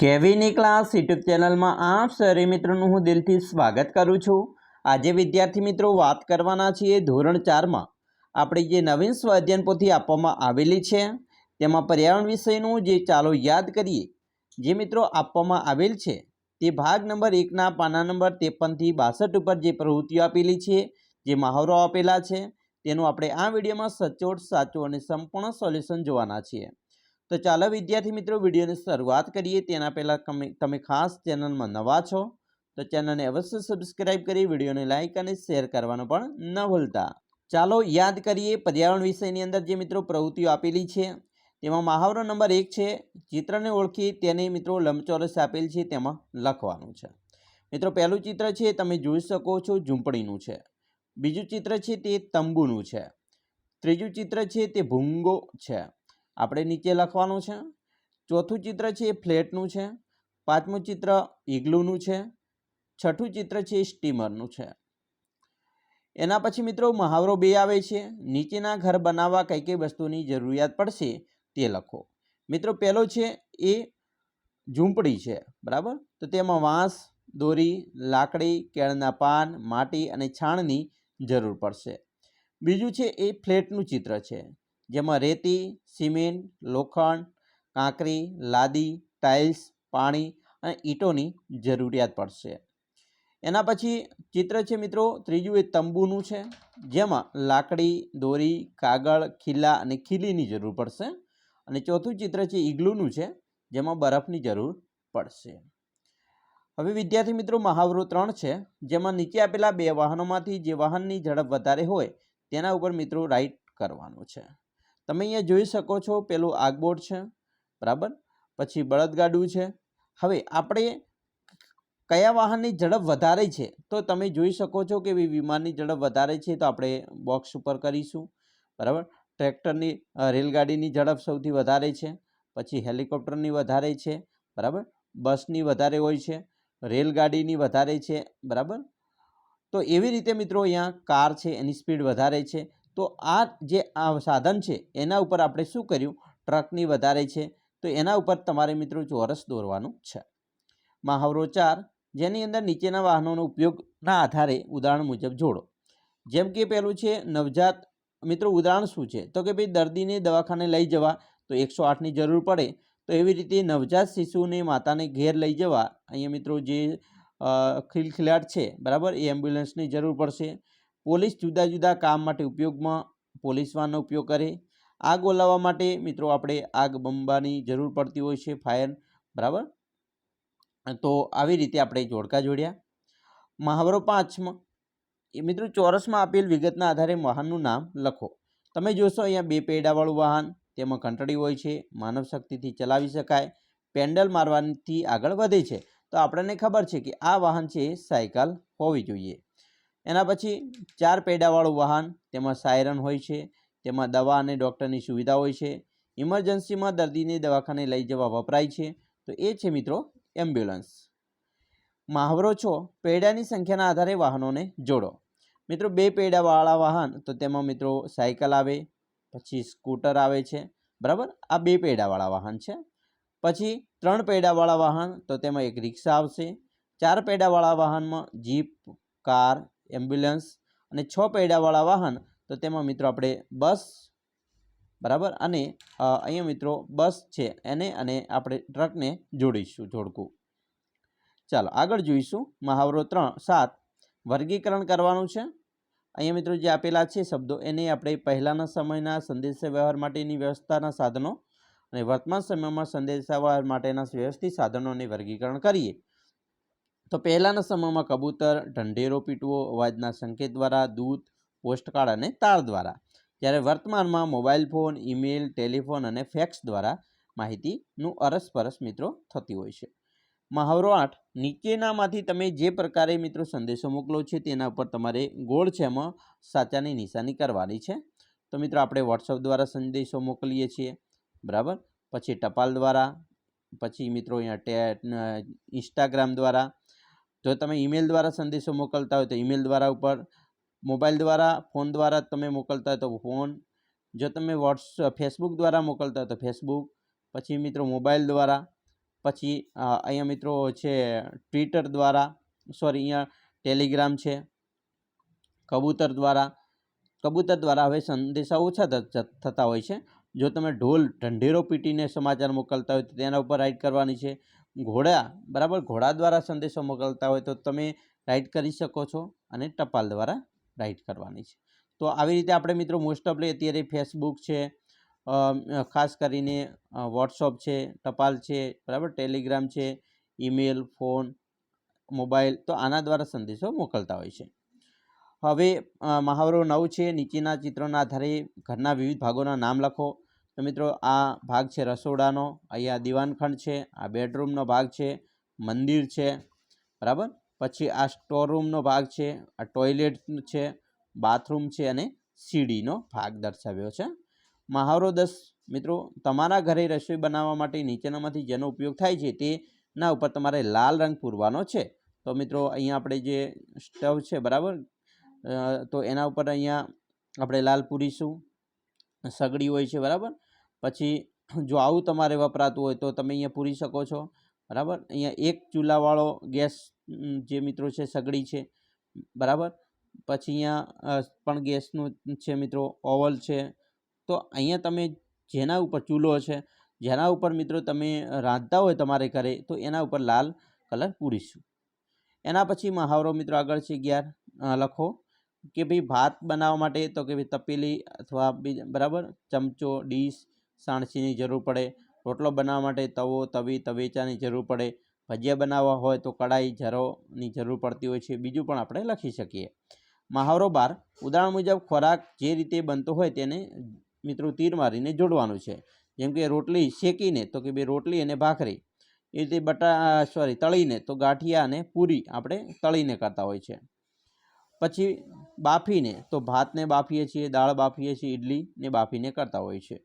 કેવીની class YouTube ચેનલમાં આપ સરે મિત્રોનું હું દિલથી સ્વાગત કરું છું. આજે વિદ્યાર્થી મિત્રો વાત કરવાના છીએ ધોરણ ચારમાં. આપણી જે નવીન સ્વાધ્યન પોથી આપવામાં આવેલી છે, તેમાં પર્યાવરણ વિષયનું જે ચાલો યાદ કરીએ. જે મિત્રો આપવામાં આવેલ છે, તે ભાગ નંબર એકના પાના નંબર ત્રેપનથી બાસઠ ઉપર જે પ્રવૃત્તિઓ આપેલી છે, જે મહાવરો આપેલા છે, તેનું આપણે આ વિડીયોમાં સચોટ, સાચું અને સંપૂર્ણ સોલ્યુશન જોવાના છીએ. તો ચાલો વિદ્યાર્થી મિત્રો, વિડીયોની શરૂઆત કરીએ. તેના પહેલાં તમે ખાસ ચેનલમાં નવા છો, તો ચેનલને અવશ્ય સબસ્ક્રાઇબ કરી, વિડીયોને લાઇક અને શેર કરવાનું પણ ન ભૂલતા. ચાલો યાદ કરીએ, પર્યાવરણ વિષયની અંદર જે મિત્રો પ્રવૃત્તિઓ આપેલી છે, તેમાં મહાવરો નંબર એક છે, ચિત્રને ઓળખી તેને મિત્રો લંબચોરસ આપેલ છે, તેમાં લખવાનું છે. મિત્રો, પહેલું ચિત્ર છે, તમે જોઈ શકો છો, ઝૂંપડીનું છે. બીજું ચિત્ર છે, તે તંબુનું છે. ત્રીજું ચિત્ર છે, તે ભૂંગો છે. આપણે નીચે લખવાનું છે. ચોથું ચિત્ર છે એ ફ્લેટનું છે. પાંચમું ચિત્ર ઇગ્લુનું છે. છઠ્ઠું ચિત્ર છે એ સ્ટીમરનું છે. એના પછી મિત્રો મહાવરો બે આવે છે. નીચેના ઘર બનાવવા કઈ કઈ વસ્તુની જરૂરિયાત પડશે તે લખો. મિત્રો પહેલો છે એ ઝૂંપડી છે, બરાબર? તો તેમાં વાંસ, દોરી, લાકડી, કેળના પાન, માટી અને છાણની જરૂર પડશે. બીજું છે એ ફ્લેટનું ચિત્ર છે. જેમાં રેતી, સિમેન્ટ, લોખંડ, કાંકરી, લાદી, ટાઇલ્સ, પાણી અને ઈંટોની જરૂરિયાત પડશે. એના પછી ચિત્ર છે મિત્રો, ત્રીજું એ તંબુનું છે, જેમાં લાકડી, દોરી, કાગળ ખીલા અને ખીલીની જરૂર પડશે. અને ચોથું ચિત્ર છે ઈગલુનું છે, જેમાં બરફની જરૂર પડશે. હવે વિદ્યાર્થી મિત્રો, મહાવરો ત્રણ છે, જેમાં નીચે આપેલા બે વાહનોમાંથી જે વાહનની ઝડપ વધારે હોય, તેના ઉપર મિત્રો રાઈટ કરવાનું છે. તમે અહીંયા જોઈ શકો છો, પેલું આગબોર્ડ છે, બરાબર? પછી બળદગાડું છે. હવે આપણે કયા વાહનની ઝડપ વધારે છે? તો તમે જોઈ શકો છો કે વિમાનની ઝડપ વધારે છે તો આપણે બોક્સ ઉપર કરીશું, બરાબર? ટ્રેક્ટરની રેલગાડીની ઝડપ સૌથી વધારે છે, પછી હેલિકોપ્ટરની વધારે છે, બરાબર? બસની વધારે હોય છે, રેલગાડીની વધારે છે, બરાબર? તો એવી રીતે મિત્રો અહીંયા કાર છે, એની સ્પીડ વધારે છે. તો આ જે આ સાધન છે, એના ઉપર આપણે શું કર્યું? ટ્રકની વધારે છે. તો એના ઉપર તમારે મિત્રો ચોરસ દોરવાનું છે. મહાવરો ચાર, જેની અંદર નીચેના વાહનોનો ઉપયોગના આધારે ઉદાહરણ મુજબ જોડો. જેમ કે પહેલું છે, નવજાત, મિત્રો ઉદાહરણ શું છે? તો કે ભાઈ દર્દીને દવાખાને લઈ જવા, તો એકસો આઠની જરૂર પડે. તો એવી રીતે નવજાત શિશુને માતાને ઘેર લઈ જવા, અહીંયા મિત્રો જે ખિલખિલાટ છે, બરાબર? એ એમ્બ્યુલન્સની જરૂર પડશે. પોલીસ જુદા જુદા કામ માટે ઉપયોગમાં પોલીસ વાનનો ઉપયોગ કરે. આગ ઓલાવવા માટે મિત્રો આપણે આગ બંબાની જરૂર પડતી હોય છે, ફાયર, બરાબર? તો આવી રીતે આપણે જોડકા જોડ્યા. મહાવરો પાંચમાં. એ મિત્રો ચોરસમાં આપેલ વિગતના આધારે વાહનનું નામ લખો. તમે જોશો અહીંયા બે પૈડાવાળું વાહન, તેમાં ઘંટડી હોય છે, માનવ શક્તિથી ચલાવી શકાય, પેન્ડલ મારવાથી આગળ વધે છે. તો આપણને ખબર છે કે આ વાહન છે સાયકલ હોવી જોઈએ. એના પછી ચાર પૈડાવાળું વાહન, તેમાં સાયરન હોય છે, તેમાં દવા અને ડૉક્ટરની સુવિધા હોય છે, ઇમરજન્સીમાં દર્દીને દવાખાને લઈ જવા વપરાય છે, તો એ છે મિત્રો એમ્બ્યુલન્સ. મહાવરો છો, પૈડાની સંખ્યાના આધારે વાહનોને જોડો. મિત્રો બે પૈડાવાળા વાહન, તો તેમાં મિત્રો સાયકલ આવે, પછી સ્કૂટર આવે છે, બરાબર? આ બે પૈડાવાળા વાહન છે. પછી ત્રણ પૈડાવાળા વાહન, તો તેમાં એક રિક્ષા આવશે. ચાર પૈડાવાળા વાહનમાં જીપ, કાર એમ્બ્યુલન્સ અને છ પૈડાવાળા વાહન. તો તેમાં મિત્રો આપણે બસ, બરાબર? અને અહીંયા મિત્રો બસ છે એને અને આપણે ટ્રકને જોડીશું, જોડકું. ચાલો, આગળ જોઈશું. મહાવરો ત્રણ, સાત. વર્ગીકરણ કરવાનું છે. અહીંયા મિત્રો જે આપેલા છે શબ્દો, એને આપણે પહેલાંના સમયના સંદેશાવ્યવહાર માટેની વ્યવસ્થાના સાધનો અને વર્તમાન સમયમાં સંદેશાવ્યવહાર માટેના વ્યવસ્થિત સાધનોને વર્ગીકરણ કરીએ. તો પહેલાંના સમયમાં કબૂતર, ઢંઢેરો પીટવો, અવાજના સંકેત દ્વારા દૂધ પોસ્ટકાર્ડ અને તાર દ્વારા. જ્યારે વર્તમાનમાં મોબાઈલ ફોન, ઈમેલ, ટેલિફોન અને ફેક્સ દ્વારા માહિતીનું અરસપરસ મિત્રો થતી હોય છે. મહાવરો આઠ, નીચેનામાંથી તમે જે પ્રકારે મિત્રો સંદેશો મોકલો છે તેના ઉપર તમારે ગોળ છે એમાં સાચાની નિશાની કરવાની છે. તો મિત્રો આપણે વોટ્સઅપ દ્વારા સંદેશો મોકલીએ છીએ. બરાબર? પછી ટપાલ દ્વારા, પછી મિત્રો અહીંયા ઇન્સ્ટાગ્રામ દ્વારા જો તમે ઈમેલ દ્વારા સંદેશો મોકલતા હોય તો ઈમેલ દ્વારા ઉપર, મોબાઈલ દ્વારા, ફોન દ્વારા તમે મોકલતા હોય તો ફોન. જો તમે વોટ્સ ફેસબુક દ્વારા મોકલતા હોય તો ફેસબુક. પછી મિત્રો મોબાઈલ દ્વારા, પછી અહીંયા મિત્રો છે ટ્વિટર દ્વારા, સોરી, અહીંયા ટેલિગ્રામ છે, કબૂતર દ્વારા. કબૂતર દ્વારા હવે સંદેશા ઓછા થતા હોય છે. જો તમે ઢોલ, ઢંઢેરો પીટીને સમાચાર મોકલતા હોય તો તેના ઉપર રાઇટ કરવાની છે. ઘોડા, બરાબર? ઘોડા દ્વારા સંદેશો મોકલતા હોય તો તમે રાઇટ કરી શકો છો અને ટપાલ દ્વારા રાઇટ કરવાની છે. તો આવી રીતે આપણે મિત્રો મોસ્ટ ઓફલી અત્યારે ફેસબુક છે ખાસ કરીને વોટ્સઅપ છે, ટપાલ છે, બરાબર? ટેલિગ્રામ છે ઈમેલ ફોન મોબાઈલ તો આના દ્વારા સંદેશો મોકલતા હોય છે. હવે મહાવરો નવ છે, નીચેના ચિત્રોના આધારે ઘરના વિવિધ ભાગોના નામ લખો. તો મિત્રો, આ ભાગ છે રસોડાનો. અહીંયા દીવાનખંડ છે, આ બેડરૂમનો ભાગ છે, મંદિર છે, બરાબર? પછી આ સ્ટોરરૂમનો ભાગ છે, આ ટોયલેટ છે, બાથરૂમ છે અને સીડીનો ભાગ દર્શાવ્યો છે. મહાવરો દસ, મિત્રો, તમારા ઘરે રસોઈ બનાવવા માટે નીચેનામાંથી જેનો ઉપયોગ થાય છે તેના ઉપર તમારે લાલ રંગ પૂરવાનો છે. તો મિત્રો, અહીંયા આપણે જે સ્ટવ છે, બરાબર? તો એના ઉપર અહીંયા આપણે લાલ પૂરીશું. સગડી હોય છે, બરાબર? પછી જો આવું તમારે વપરાતું હોય તો તમે અહીંયા પૂરી શકો છો. બરાબર? અહીંયા એક ચૂલાવાળો ગેસ જે મિત્રો છે સગડી છે. બરાબર? પછી અહીંયા પણ ગેસનું છે મિત્રો ઓવલ છે. તો અહીંયા તમે જેના ઉપર ચૂલો છે, જેના ઉપર મિત્રો તમે રાંધતા હોય તમારે ઘરે, તો એના ઉપર લાલ કલર પૂરીશું. એના પછી મહાવરો મિત્રો આગળ છે અગિયાર લખો કે ભાઈ ભાત બનાવવા માટે તો કે ભાઈ તપેલી અથવા બરાબર? ચમચો, ડીશ સાણસીની જરૂર પડે. રોટલો બનાવવા માટે તવો, તવી, તવેચાની જરૂર પડે. ભજીયા બનાવવા હોય તો કડાઈ ઝરોની જરૂર પડતી હોય છે. બીજું પણ આપણે લખી શકીએ. મહાવરો બાર. ઉદાહરણ મુજબ, ખોરાક જે રીતે બનતો હોય તેને મિત્રો તીર મારીને જોડવાનું છે. જેમ કે રોટલી શેકીને તો કે ભાઈ રોટલી અને ભાખરી. એ રીતે બટા સોરી તળીને તો ગાંઠિયા અને પૂરી આપણે તળીને કરતા હોય છે. પછી બાફીને તો ભાતને બાફીએ છીએ, દાળ બાફીએ છીએ ઇડલીને બાફીને કરતા હોય છે.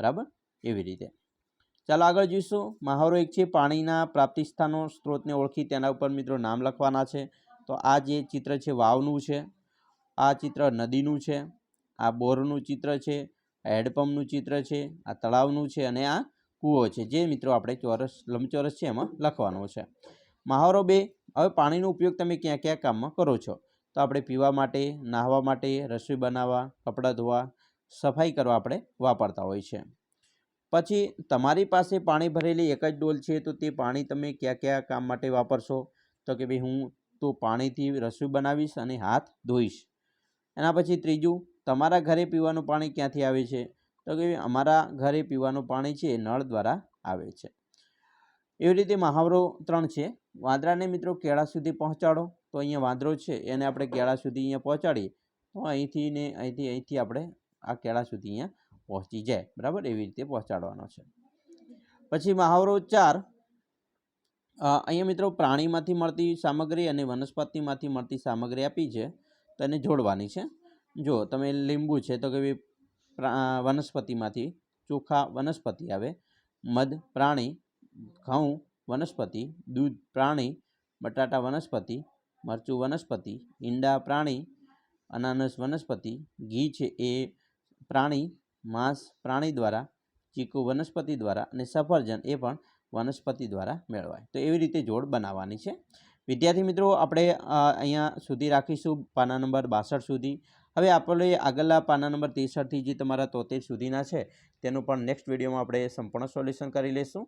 બરાબર? એવી રીતે. ચાલો આગળ જોઈશું. મહાવરો એક છે, પાણીના પ્રાપ્તિસ્થાનો સ્ત્રોતને ઓળખી તેના ઉપર મિત્રો નામ લખવાના છે. તો આ જે ચિત્ર છે, વાવનું છે. આ ચિત્ર નદીનું છે. આ બોરનું ચિત્ર છે. હેડપંપનું ચિત્ર છે. આ તળાવનું છે અને આ કૂવો છે, જે મિત્રો આપણે ચોરસ, લંબચોરસ છે એમાં લખવાનો છે. મહાવરો બે, હવે પાણીનો ઉપયોગ તમે ક્યાં ક્યાં કામમાં કરો છો? તો આપણે પીવા માટે, નાહવા માટે, રસોઈ બનાવવા, કપડાં ધોવા સફાઈ કરવા આપણે વાપરતા હોય છે. પછી તમારી પાસે પાણી ભરેલી એક જ ડોલ છે, તો તે પાણી તમે કયા કયા કામ માટે વાપરશો? તો કે ભાઈ હું તો પાણીથી રસોઈ બનાવીશ અને હાથ ધોઈશ. એના પછી ત્રીજું, તમારા ઘરે પીવાનું પાણી ક્યાંથી આવે છે? તો કે અમારા ઘરે પીવાનું પાણી છે એ નળ દ્વારા આવે છે. એવી રીતે મહાવરો ત્રણ છે. વાંદરાને મિત્રો કેળા સુધી પહોંચાડો. તો અહીંયા વાંદરો છે, એને આપણે કેળા સુધી અહીંયા પહોંચાડીએ. તો અહીંથી ને અહીંથી અહીંથી આપણે આ કેળા સુધી અહીંયા પહોંચી જાય. બરાબર? એવી રીતે પહોંચાડવાનો છે. પછી મહાવરો ચાર. અહીંયા મિત્રો પ્રાણીમાંથી મળતી સામગ્રી અને વનસ્પતિમાંથી મળતી સામગ્રી આપી છે. તો એને જોડવાની છે. જો તમે લીંબુ છે તો કે વનસ્પતિમાંથી ચોખા વનસ્પતિ આવે. મધ પ્રાણી, ઘઉં વનસ્પતિ, દૂધ પ્રાણી, બટાટા વનસ્પતિ, મરચું વનસ્પતિ, ઈંડા પ્રાણી, અનાનસ વનસ્પતિ, ઘી છે એ પ્રાણી, માંસ, પ્રાણી દ્વારા, ચીકુ, વનસ્પતિ દ્વારા અને સફરજન એ પણ વનસ્પતિ દ્વારા મેળવાય. તો એવી રીતે જોડ બનાવવાની છે. વિદ્યાર્થી મિત્રો, આપણે અહીંયા સુધી રાખીશું પાના નંબર બાસઠ સુધી. હવે આપણે આગળના પાના નંબર ત્રેસઠથી જે તમારા તોતેર સુધીના છે, તેનું પણ નેક્સ્ટ વિડીયોમાં આપણે સંપૂર્ણ સોલ્યુશન કરી લઈશું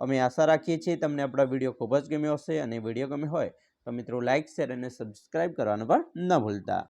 અમે આશા રાખીએ છીએ તમને આપણા વીડિયો ખૂબ જ ગમ્યો હશે અને વીડિયો ગમ્યો હોય તો મિત્રો લાઇક શેર અને સબસ્ક્રાઈબ કરવાનું પણ ન ભૂલતા.